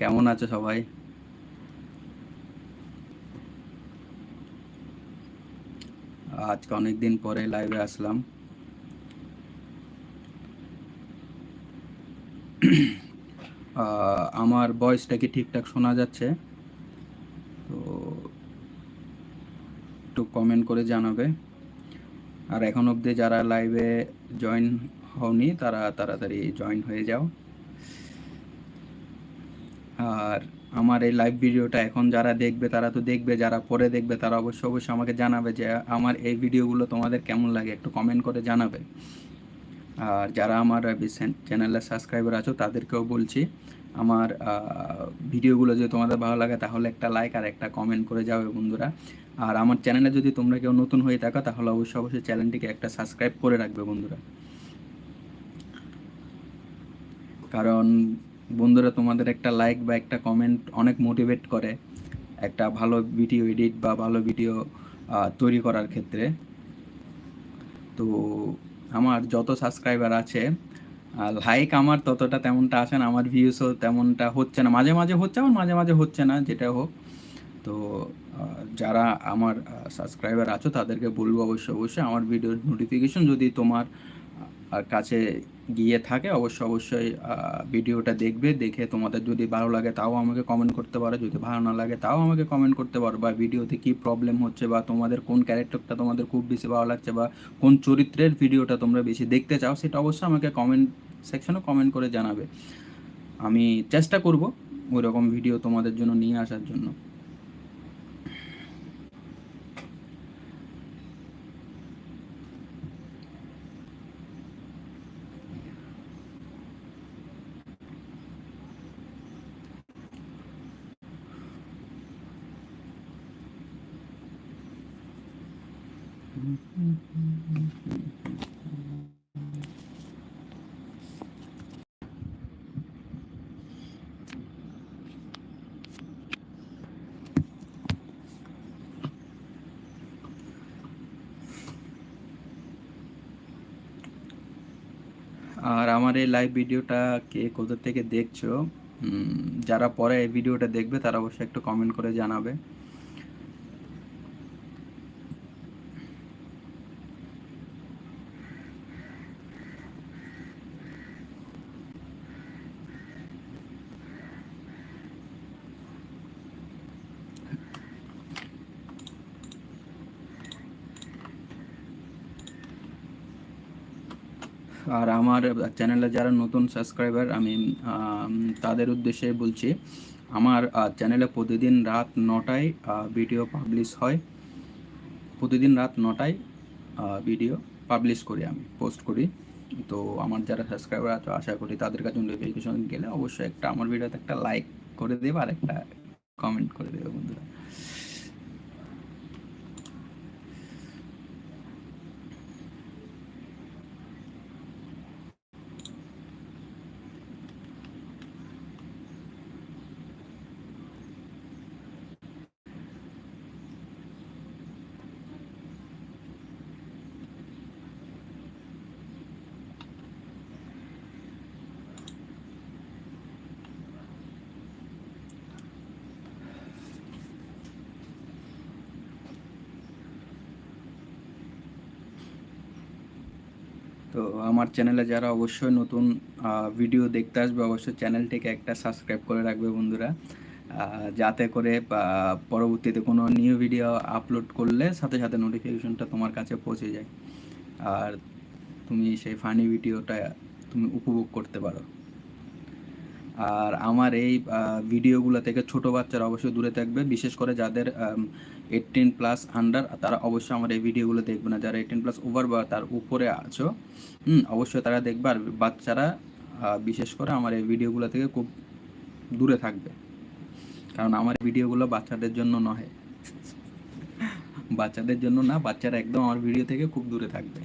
কেমন আছো সবাই? আজকে অনেক দিন পরে লাইভে আসলাম। আমার ভয়েসটা কি ঠিকঠাক শোনা যাচ্ছে? তো একটু কমেন্ট করে জানাবে। আর এখন অবধি যারা লাইভে জয়েন হওনি, তারা তাড়াতাড়ি জয়েন হয়ে যাও। আর আমার এই লাইভ ভিডিওটা এখন যারা দেখবে, তারা তো দেখবে, যারা পরে দেখবে, তারা অবশ্যই অবশ্যই আমাকে জানাবে যে আমার এই ভিডিওগুলো তোমাদের কেমন লাগে, একটু কমেন্ট করে জানাবে। আর যারা আমার চ্যানেলে সাবস্ক্রাইবার আছো, তাদেরকেও বলছি, আমার ভিডিওগুলো যদি তোমাদের ভালো লাগে, তাহলে একটা লাইক আর একটা কমেন্ট করে যাবে বন্ধুরা। আর আমার চ্যানেলে যদি তোমরা কেউ নতুন হয়ে থাকো, তাহলে অবশ্যই অবশ্যই চ্যানেলটিকে একটা সাবস্ক্রাইব করে রাখবে বন্ধুরা। কারণ বন্ধুরা, তোমাদের একটা লাইক বা একটা কমেন্ট অনেক মোটিভেট করে একটা ভালো ভিডিও এডিট বা ভালো ভিডিও তৈরি করার ক্ষেত্রে। তো আমার যত সাবস্ক্রাইবার আছে লাইক আমার ততটা তেমনটা আসে না, আমার ভিউসও তেমনটা হচ্ছে না। মাঝে মাঝে হচ্ছে আমার মাঝে মাঝে হচ্ছে না, যেটা হোক। তো যারা আমার সাবস্ক্রাইবার আছো, তাদেরকে বলব অবশ্যই অবশ্যই আমার ভিডিওর নোটিফিকেশন যদি তোমার কাছে গিয়ে থাকে অবশ্যই অবশ্যই ভিডিওটা দেখবে, দেখে তোমাদের যদি ভালো লাগে তাও আমাকে কমেন্ট করতে পারো, যদি ভালো না লাগে তাও আমাকে কমেন্ট করতে পারো, বা ভিডিওতে কী প্রবলেম হচ্ছে, বা তোমাদের কোন ক্যারেক্টারটা তোমাদের খুব বেশি ভালো লাগছে, বা কোন চরিত্রের ভিডিওটা তোমরা বেশি দেখতে চাও, সেটা অবশ্যই আমাকে কমেন্ট সেকশনে কমেন্ট করে জানাবে। আমি চেষ্টা করব ওই রকম ভিডিও তোমাদের জন্য নিয়ে আসার জন্য আর আমার এই লাইভ ভিডিওটা কে কোথা থেকে দেখছ যারা পরে এই ভিডিওটা দেখবে তারা অবশ্যই একটু কমেন্ট করে জানাবে। আর আমার চ্যানেলে যারা নতুন সাবস্ক্রাইবার, আমি তাদের উদ্দেশ্যে বলছি, আমার চ্যানেলে প্রতিদিন রাত নটায় ভিডিও পাবলিশ হয়। প্রতিদিন রাত নটায় ভিডিও পাবলিশ করি আমি, পোস্ট করি। তো আমার যারা সাবস্ক্রাইবার আছে, আশা করি তাদের কাছে নোটিফিকেশন গেলে অবশ্যই একটা আমার ভিডিওতে একটা লাইক করে দেবে আর একটা কমেন্ট করে দেবে বন্ধুরা। তো আমার চ্যানেলে যারা অবশ্যই নতুন ভিডিও দেখতে আসবে, অবশ্যই চ্যানেলটিকে একটা সাবস্ক্রাইব করে রাখবে বন্ধুরা। যাতে করে পরবর্তীতে কোনো নিউ ভিডিও আপলোড করলে সাথে সাথে নোটিফিকেশনটা তোমার কাছে পৌঁছে যায়। আর তুমি সেই ফানি ভিডিওটা তুমি উপভোগ করতে পারো। আর আমার এই ভিডিওগুলো থেকে ছোট বাচ্চারা অবশ্যই দূরে থাকবে, বিশেষ করে যাদের এইটিন প্লাস আন্ডার তারা অবশ্যই আমার এই ভিডিওগুলো দেখবে না। যারা এইটিন প্লাস ওভার বা তার উপরে আছো, হুম, অবশ্যই তারা দেখবে। আর বাচ্চারা বিশেষ করে আমার এই ভিডিওগুলো থেকে খুব দূরে থাকবে। কারণ আমার ভিডিওগুলো বাচ্চাদের জন্য নয় বাচ্চাদের জন্য না, বাচ্চারা একদম আমার ভিডিও থেকে খুব দূরে থাকবে।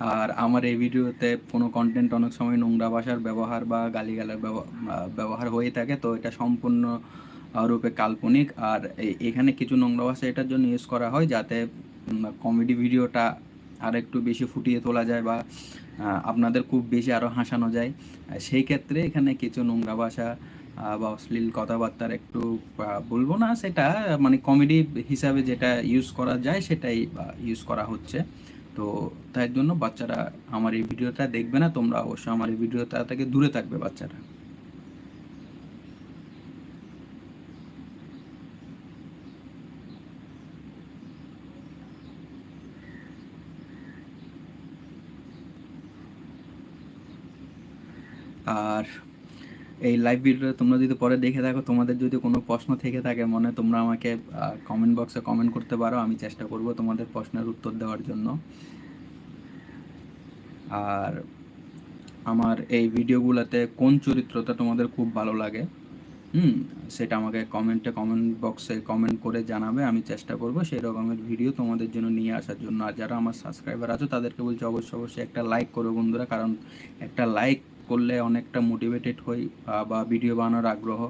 আর আমার এই ভিডিওতে কোনো কন্টেন্ট অনেক সময় নোংরা ভাষার ব্যবহার বা গালিগালার ব্যব- ব্যবহার হয়ে থাকে, তো এটা সম্পূর্ণ রূপে কাল্পনিক। আর এখানে কিছু নোংরা ভাষা এটার জন্য ইউজ করা হয় যাতে কমেডি ভিডিওটা আর একটু বেশি ফুটিয়ে তোলা যায় বা আপনাদের খুব বেশি আরও হাসানো যায়। সেই ক্ষেত্রে এখানে কিছু নোংরা ভাষা বা অশ্লীল কথাবার্তার একটু বলব না সেটা মানে কমেডি হিসাবে যেটা ইউজ করা যায় সেটাই ইউজ করা হচ্ছে। তো তাই জন্য বাচ্চারা আমার এই ভিডিওটা দেখবে না, তোমরা অবশ্যই আমার এই ভিডিওটা থেকে দূরে থাকবে বাচ্চারা। আর এই লাইভ ভিডিওটা তোমরা যদি পরে দেখে থাকো, তোমাদের যদি কোনো প্রশ্ন থেকে থাকে মনে, তোমরা আমাকে কমেন্ট বক্সে কমেন্ট করতে পারো, আমি চেষ্টা করব তোমাদের প্রশ্নের উত্তর দেওয়ার জন্য। আর আমার এই ভিডিওগুলোতে কোন চরিত্রটা তোমাদের খুব ভালো লাগে, হুম, সেটা আমাকে কমেন্টে কমেন্ট বক্সে কমেন্ট করে জানাবে, আমি চেষ্টা করব সেই রকমের ভিডিও তোমাদের জন্য নিয়ে আসার জন্য। আর যারা আমার সাবস্ক্রাইবার আছো, তাদেরকে বলছি অবশ্যই অবশ্যই একটা লাইক করো বন্ধুরা, কারণ একটা লাইক করলে অনেকটা মোটিভেটেড হই বা ভিডিও বানানোর আগ্রহ।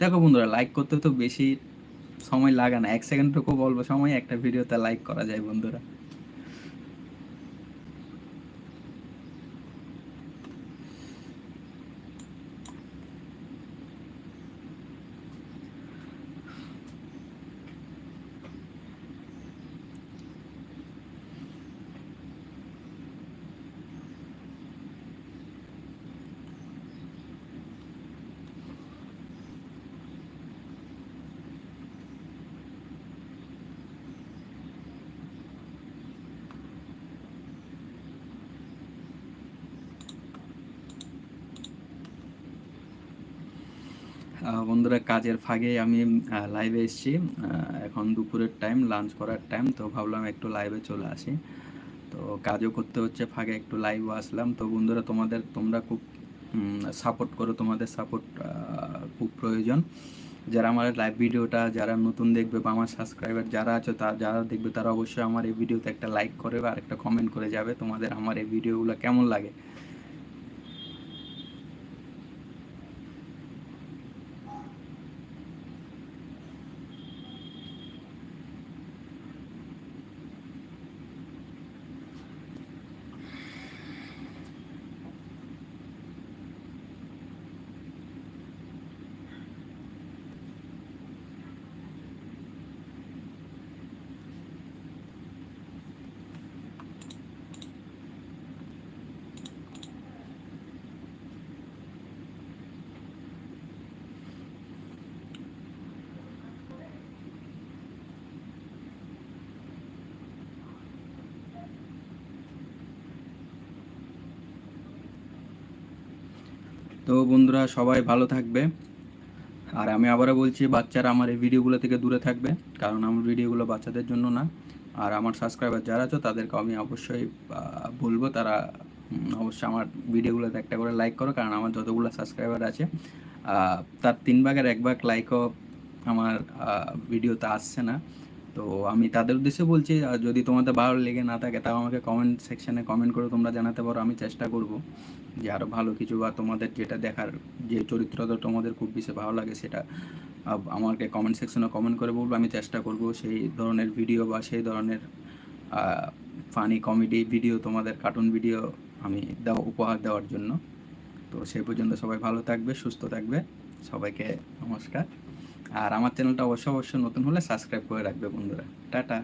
দেখো বন্ধুরা লাইক করতে তো বেশি সময় লাগে না। এক সেকেন্ডটুকু বলব, সময় একটা ভিডিওতে লাইক করা যায় বন্ধুরা। বন্ধুরা, কাজের ফাঁকে আমি লাইভে এসেছি। এখন দুপুরের টাইম লাঞ্চ করার টাইম তো ভাবলাম একটু লাইভে চলে আসি। তো কাজও করতে হচ্ছে, ফাঁকে একটু লাইভও আসলাম। তো বন্ধুরা, তোমাদের, তোমরা খুব সাপোর্ট করো, তোমাদের সাপোর্ট খুব প্রয়োজন। যারা আমার লাইভ ভিডিওটা, যারা নতুন দেখবে বা আমার সাবস্ক্রাইবার যারা আছে, তা, যারা দেখবে, তারা অবশ্যই আমার এই ভিডিওতে একটা লাইক করে বা একটা কমেন্ট করে যাবে। তোমাদের আমার এই ভিডিওগুলো কেমন লাগে? তো বন্ধুরা, সবাই ভালো থাকবে। আর আমি আবারও বলছি, বাচ্চারা আমার এই ভিডিওগুলো থেকে দূরে থাকবে, কারণ আমার ভিডিওগুলো বাচ্চাদের জন্য না। আর আমার সাবস্ক্রাইবার যারা আছো, তাদেরকে আমি অবশ্যই বলব, তারা অবশ্যই আমার ভিডিওগুলোতে একটা করে লাইক করো, কারণ আমার যতগুলো সাবস্ক্রাইবার আছে তার তিন ভাগের এক ভাগ লাইকও আমার ভিডিওতে আসছে না। তো আমি তাদের উদ্দেশ্যে বলছি, আর যদি তোমাদের ভালো লেগে না থাকে, তাও আমাকে কমেন্ট সেকশনে কমেন্ট করে তোমরা জানাতে পারো, আমি চেষ্টা করব যে আরও ভালো কিছু বা তোমাদের যেটা দেখার, যে চরিত্রটা তোমাদের খুব বেশি ভালো লাগে সেটা আমাকে কমেন্ট সেকশনে কমেন্ট করে বলব, আমি চেষ্টা করব সেই ধরনের ভিডিও বা সেই ধরনের ফানি কমেডি ভিডিও তোমাদের কার্টুন ভিডিও আমি দেওয়া, উপহার দেওয়ার জন্য। তো সেই পর্যন্ত সবাই ভালো থাকবে, সুস্থ থাকবে, সবাইকে নমস্কার। আর আমার চ্যানেলটা অবশ্যই অবশ্যই নতুন হলে সাবস্ক্রাইব করে রাখবে বন্ধুরা। টাটা।